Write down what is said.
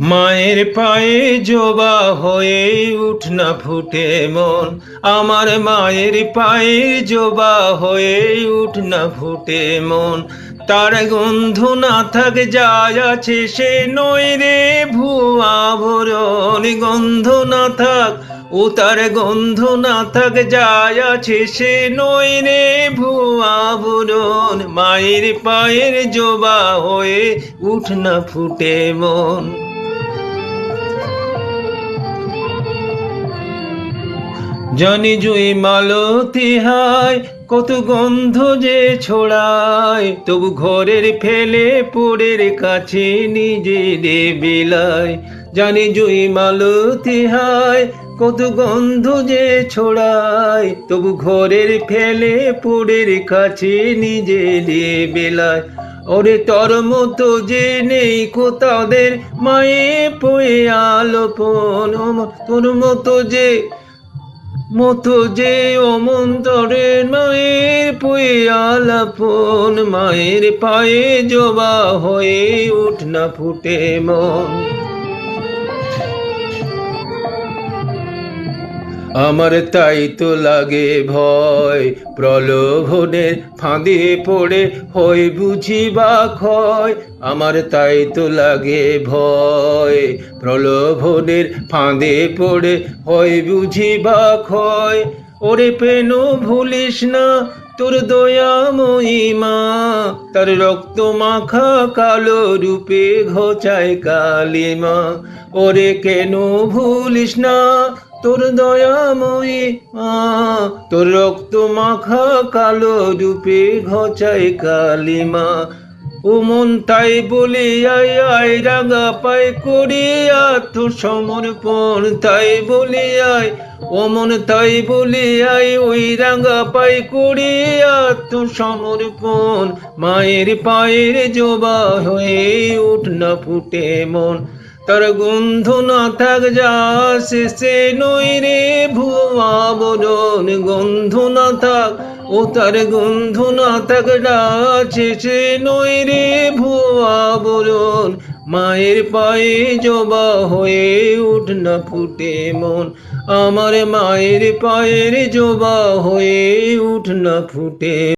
মায়ের পায়ে জবা হয়ে উঠ না ফুটে মন। আমার মায়ের পায়ে জবা হয়ে উঠ না ফুটে মন। তার গন্ধ না থাক যায় আছে সে নয় রে ভুয়া ভরণ। গন্ধ না থাক, ও তার গন্ধ না থাক যায় আছে সে নয় রে ভুয়া ভরণ। মায়ের পায়ের জবা হয়ে উঠ না ফুটে মন। জানি জুই মালতি হায়, কত গন্ধ যে ছড়ায়। তবু ঘরের ফেলে পোড়ের কাছে নিজে রে বিলায় জানি জুই মালতি হায়, কত গন্ধ যে ছড়ায়। তবু ঘরের ফেলে পোড়ের কাছে নিজে রে বেলায় ওরে তোর মতো যে নেই কোথাদের মায়ে পয়ে আলোপন। তোর মতো যে মতো যে অমন্তরের মায়ের পুয়ে আলাপন মায়ের পায়ে জবা হয়ে উঠ না ফুটে মন। আমার তাই তো লাগে ভয়। প্রলোভনের ফাঁদে পড়ে হয় বুঝি বা ক্ষয়। আমার তাই তো লাগে ভয়। প্রলোভনের ফাঁদে পড়ে হয় বুঝি বা ক্ষয়। ওরে পেন, ভুলিস না তোর দয়াময়ী মা। তার রক্ত মাখা কালো রূপে ঘোচায় কালিমা। ওরে কেন ভুলিস না তোর দয়াময়ী মা তোর রক্ত মাখা কালো রূপে ঘচাই কালিমা। ও মন তাই বলে, আয় আয় রাগা পায় করি আত্মসমর্পণ তাই বলে ও মন তাই বলে, আয়, ওই রাঙা পাই করি আত্মসমর্পণ মায়ের পায়ের জবা হয়ে উঠ না ফুটে মন। তার গন্ধ না থাক যা শেষে নই রে ভুয়া বরণ। গন্ধ না থাক, ও তার গন্ধ না থাক যা শেষে নই রে ভুয়া বরণ। মায়ের পায়ে জবা হয়ে উঠ না ফুটে মন। আমার মায়ের পায়ের জবা হয়ে উঠ না ফুটে